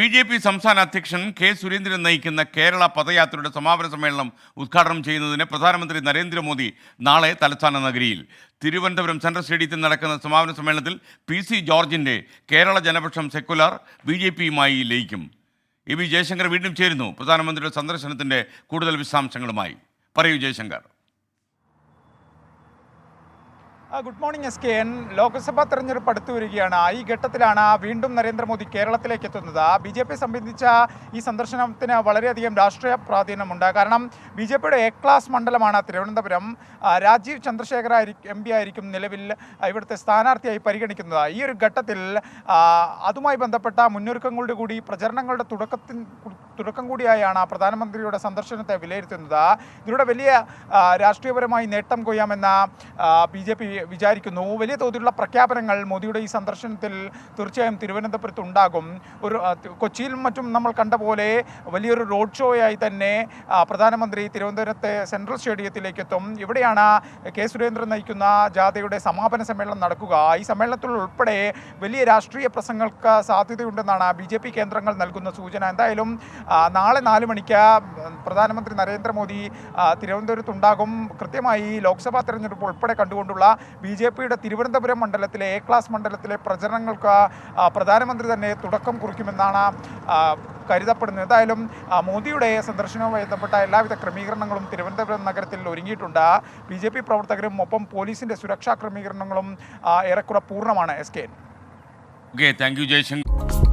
B J P സംസ്ഥാന അധ്യക്ഷൻ K Surendran നയിക്കുന്ന കേരള പദയാത്രയുടെ സമാപന സമ്മേളനം ഉദ്ഘാടനം ചെയ്യുന്നതിന് പ്രധാനമന്ത്രി നരേന്ദ്രമോദി നാളെ തലസ്ഥാന നഗരിയിൽ. തിരുവനന്തപുരം സെൻട്രൽ സ്റ്റേഡിയത്തിൽ നടക്കുന്ന സമാപന സമ്മേളനത്തിൽ പി സി ജോർജിന്റെ Kerala Janapaksham secular B J പിയുമായി ലയിക്കും. എ വി ജയശങ്കർ വീണ്ടും ചേരുന്നു. പ്രധാനമന്ത്രിയുടെ സന്ദർശനത്തിന്റെ കൂടുതൽ വിശദാംശങ്ങളുമായി. പറയൂ Jayasankar. Good morning S K N Lok Sabha തെരഞ്ഞെടുപ്പ് അടുത്തു വരികയാണ്. ഈ ഘട്ടത്തിലാണ് വീണ്ടും നരേന്ദ്രമോദി കേരളത്തിലേക്ക് എത്തുന്നത്. ബി ജെ പി സംബന്ധിച്ച ഈ സന്ദർശനത്തിന് വളരെയധികം രാഷ്ട്രീയ പ്രാധാന്യമുണ്ട്. കാരണം ബി ജെ പിയുടെ എ ക്ലാസ് മണ്ഡലമാണ് തിരുവനന്തപുരം. രാജീവ് ചന്ദ്രശേഖര എം പി ആയിരിക്കും നിലവിൽ ഇവിടുത്തെ സ്ഥാനാർത്ഥിയായി പരിഗണിക്കുന്നത്. ഈ ഒരു ഘട്ടത്തിൽ അതുമായി ബന്ധപ്പെട്ട മുന്നൊരുക്കങ്ങളുടെ കൂടി പ്രചരണങ്ങളുടെ തുടക്കത്തിൽ തുടക്കം കൂടിയായാണ് പ്രധാനമന്ത്രിയുടെ സന്ദർശനത്തെ വിലയിരുത്തുന്നത്. ഇതിലൂടെ വലിയ രാഷ്ട്രീയപരമായി നേട്ടം കൊയ്യാമെന്ന ബി ജെ പി വിചാരിക്കുന്നു. വലിയ തോതിലുള്ള പ്രഖ്യാപനങ്ങൾ മോദിയുടെ ഈ സന്ദർശനത്തിൽ തീർച്ചയായും തിരുവനന്തപുരത്ത് ഉണ്ടാകും. ഒരു കൊച്ചിയിലും മറ്റും നമ്മൾ കണ്ട പോലെ വലിയൊരു റോഡ് ഷോയായി തന്നെ പ്രധാനമന്ത്രി തിരുവനന്തപുരത്തെ സെൻട്രൽ സ്റ്റേഡിയത്തിലേക്ക് എത്തും ഇവിടെയാണ് കെ സുരേന്ദ്രൻ നയിക്കുന്ന ജാഥയുടെ സമാപന സമ്മേളനം നടക്കുക. ഈ സമ്മേളനത്തിൽ ഉൾപ്പെടെ വലിയ രാഷ്ട്രീയ പ്രസംഗങ്ങൾക്ക് സാധ്യതയുണ്ടെന്നാണ് ബി കേന്ദ്രങ്ങൾ നൽകുന്ന സൂചന. എന്തായാലും നാളെ നാല് മണിക്ക് പ്രധാനമന്ത്രി നരേന്ദ്രമോദി തിരുവനന്തപുരത്തുണ്ടാകും. കൃത്യമായി ലോക്സഭാ തെരഞ്ഞെടുപ്പ് ഉൾപ്പെടെ കണ്ടുകൊണ്ടുള്ള ബി ജെ പിയുടെ തിരുവനന്തപുരം മണ്ഡലത്തിലെ എ ക്ലാസ് മണ്ഡലത്തിലെ പ്രചരണങ്ങൾക്ക് പ്രധാനമന്ത്രി തന്നെ തുടക്കം കുറിക്കുമെന്നാണ് കരുതപ്പെടുന്നത്. എന്തായാലും മോദിയുടെ സന്ദർശനവുമായി ബന്ധപ്പെട്ട എല്ലാവിധ ക്രമീകരണങ്ങളും തിരുവനന്തപുരം നഗരത്തിൽ ഒരുങ്ങിയിട്ടുണ്ട്. ബി ജെ പി പ്രവർത്തകരും ഒപ്പം പോലീസിന്റെ സുരക്ഷാ ക്രമീകരണങ്ങളും ഏറെക്കുറെ പൂർണമാണ്. S K okay thank you Jayasankar.